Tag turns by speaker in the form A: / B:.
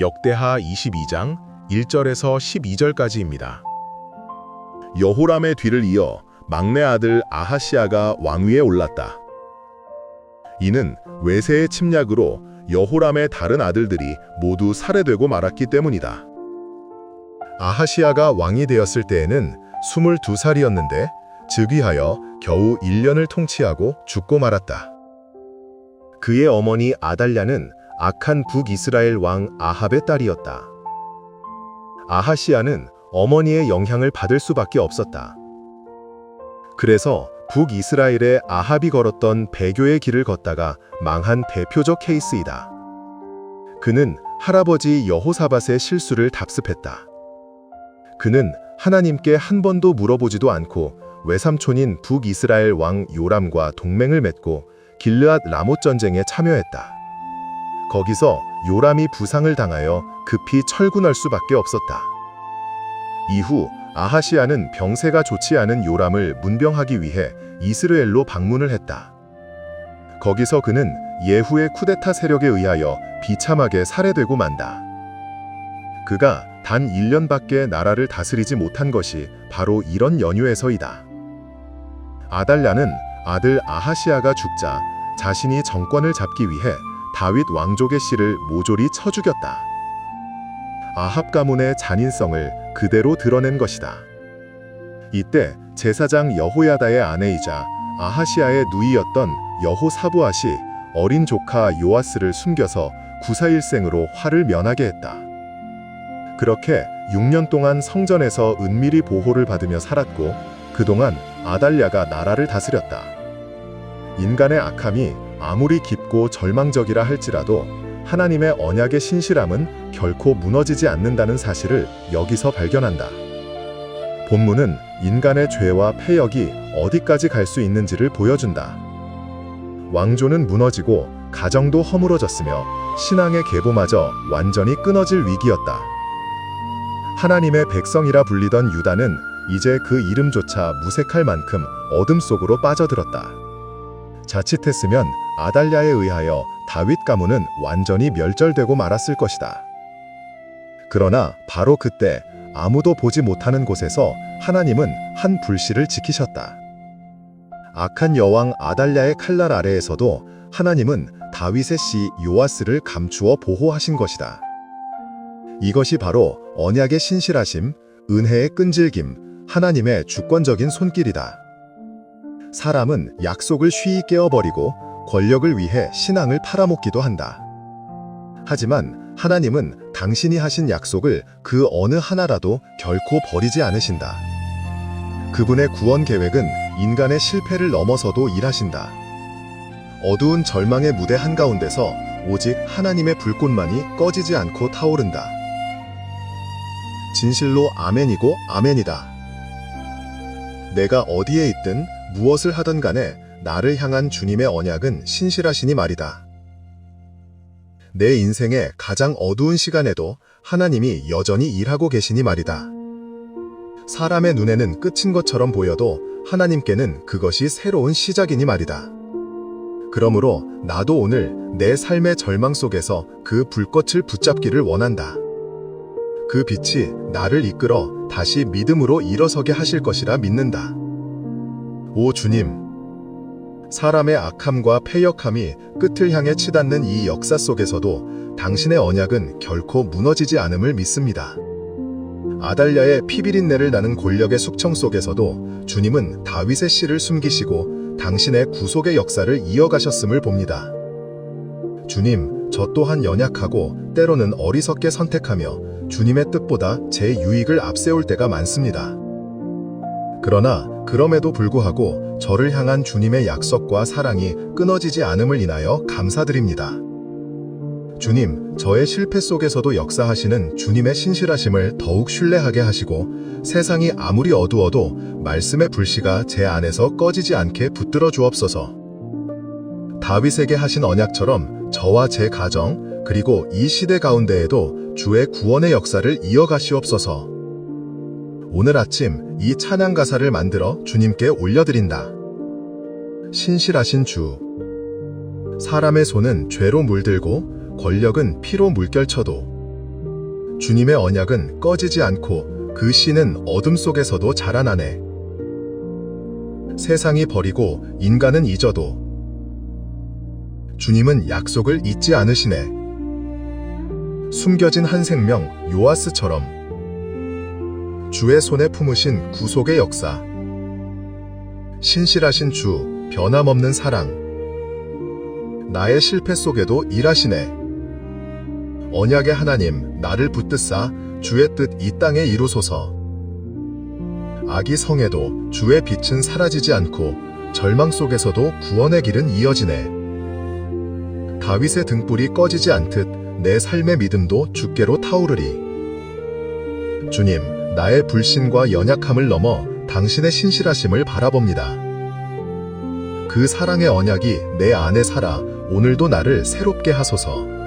A: 역대하 22장 1절에서 12절까지입니다. 여호람의 뒤를 이어 막내 아들 아하시아가 왕위에 올랐다. 이는 외세의 침략으로 여호람의 다른 아들들이 모두 살해되고 말았기 때문이다. 아하시아가 왕이 되었을 때에는 22살이었는데 즉위하여 겨우 1년을 통치하고 죽고 말았다. 그의 어머니 아달랴는 악한 북이스라엘 왕 아합의 딸이었다. 아하시아는 어머니의 영향을 받을 수밖에 없었다. 그래서 북이스라엘의 아합이 걸었던 배교의 길을 걷다가 망한 대표적 케이스이다. 그는 할아버지 여호사밧의 실수를 답습했다. 그는 하나님께 한 번도 물어보지도 않고 외삼촌인 북이스라엘 왕 요람과 동맹을 맺고 길르앗 라못 전쟁에 참여했다. 거기서 요람이 부상을 당하여 급히 철군할 수밖에 없었다. 이후 아하시아는 병세가 좋지 않은 요람을 문병하기 위해 이스라엘로 방문을 했다. 거기서 그는 예후의 쿠데타 세력에 의하여 비참하게 살해되고 만다. 그가 단 1년밖에 나라를 다스리지 못한 것이 바로 이런 연유에서이다. 아달랴는 아들 아하시아가 죽자 자신이 정권을 잡기 위해 다윗 왕족의 씨를 모조리 쳐 죽였다. 아합 가문의 잔인성을 그대로 드러낸 것이다. 이때 제사장 여호야다의 아내이자 아하시아의 누이였던 여호사부앗이 어린 조카 요아스를 숨겨서 구사일생으로 화를 면하게 했다. 그렇게 6년 동안 성전에서 은밀히 보호를 받으며 살았고 그동안 아달랴가 나라를 다스렸다. 인간의 악함이 아무리 깊고 절망적이라 할지라도 하나님의 언약의 신실함은 결코 무너지지 않는다는 사실을 여기서 발견한다. 본문은 인간의 죄와 폐역이 어디까지 갈 수 있는지를 보여준다. 왕조는 무너지고 가정도 허물어졌으며 신앙의 계보마저 완전히 끊어질 위기였다. 하나님의 백성이라 불리던 유다는 이제 그 이름조차 무색할 만큼 어둠 속으로 빠져들었다. 자칫했으면 아달랴에 의하여 다윗 가문은 완전히 멸절되고 말았을 것이다. 그러나 바로 그때 아무도 보지 못하는 곳에서 하나님은 한 불씨를 지키셨다. 악한 여왕 아달랴의 칼날 아래에서도 하나님은 다윗의 씨 요아스를 감추어 보호하신 것이다. 이것이 바로 언약의 신실하심, 은혜의 끈질김, 하나님의 주권적인 손길이다. 사람은 약속을 쉬이 깨어버리고 권력을 위해 신앙을 팔아먹기도 한다. 하지만 하나님은 당신이 하신 약속을 그 어느 하나라도 결코 버리지 않으신다. 그분의 구원 계획은 인간의 실패를 넘어서도 일하신다. 어두운 절망의 무대 한가운데서 오직 하나님의 불꽃만이 꺼지지 않고 타오른다. 진실로 아멘이고 아멘이다. 내가 어디에 있든 무엇을 하든 간에 나를 향한 주님의 언약은 신실하시니 말이다. 내 인생의 가장 어두운 시간에도 하나님이 여전히 일하고 계시니 말이다. 사람의 눈에는 끝인 것처럼 보여도 하나님께는 그것이 새로운 시작이니 말이다. 그러므로 나도 오늘 내 삶의 절망 속에서 그 불꽃을 붙잡기를 원한다. 그 빛이 나를 이끌어 다시 믿음으로 일어서게 하실 것이라 믿는다. 오 주님, 사람의 악함과 패역함이 끝을 향해 치닫는 이 역사 속에서도 당신의 언약은 결코 무너지지 않음을 믿습니다. 아달랴의 피비린내를 나는 권력의 숙청 속에서도 주님은 다윗의 씨를 숨기시고 당신의 구속의 역사를 이어가셨음을 봅니다. 주님, 저 또한 연약하고 때로는 어리석게 선택하며 주님의 뜻보다 제 유익을 앞세울 때가 많습니다. 그러나 그럼에도 불구하고 저를 향한 주님의 약속과 사랑이 끊어지지 않음을 인하여 감사드립니다. 주님, 저의 실패 속에서도 역사하시는 주님의 신실하심을 더욱 신뢰하게 하시고 세상이 아무리 어두워도 말씀의 불씨가 제 안에서 꺼지지 않게 붙들어 주옵소서. 다윗에게 하신 언약처럼 저와 제 가정, 그리고 이 시대 가운데에도 주의 구원의 역사를 이어가시옵소서. 오늘 아침 이 찬양 가사를 만들어 주님께 올려드린다. 신실하신 주. 사람의 손은 죄로 물들고 권력은 피로 물결쳐도 주님의 언약은 꺼지지 않고 그 씨는 어둠 속에서도 자라나네. 세상이 버리고 인간은 잊어도 주님은 약속을 잊지 않으시네. 숨겨진 한 생명 요아스처럼 주의 손에 품으신 구속의 역사. 신실하신 주, 변함없는 사랑. 나의 실패 속에도 일하시네. 언약의 하나님, 나를 붙드사 주의 뜻 이 땅에 이루소서. 악이 성에도 주의 빛은 사라지지 않고 절망 속에서도 구원의 길은 이어지네. 다윗의 등불이 꺼지지 않듯 내 삶의 믿음도 주께로 타오르리. 주님, 나의 불신과 연약함을 넘어 당신의 신실하심을 바라봅니다. 그 사랑의 언약이 내 안에 살아 오늘도 나를 새롭게 하소서.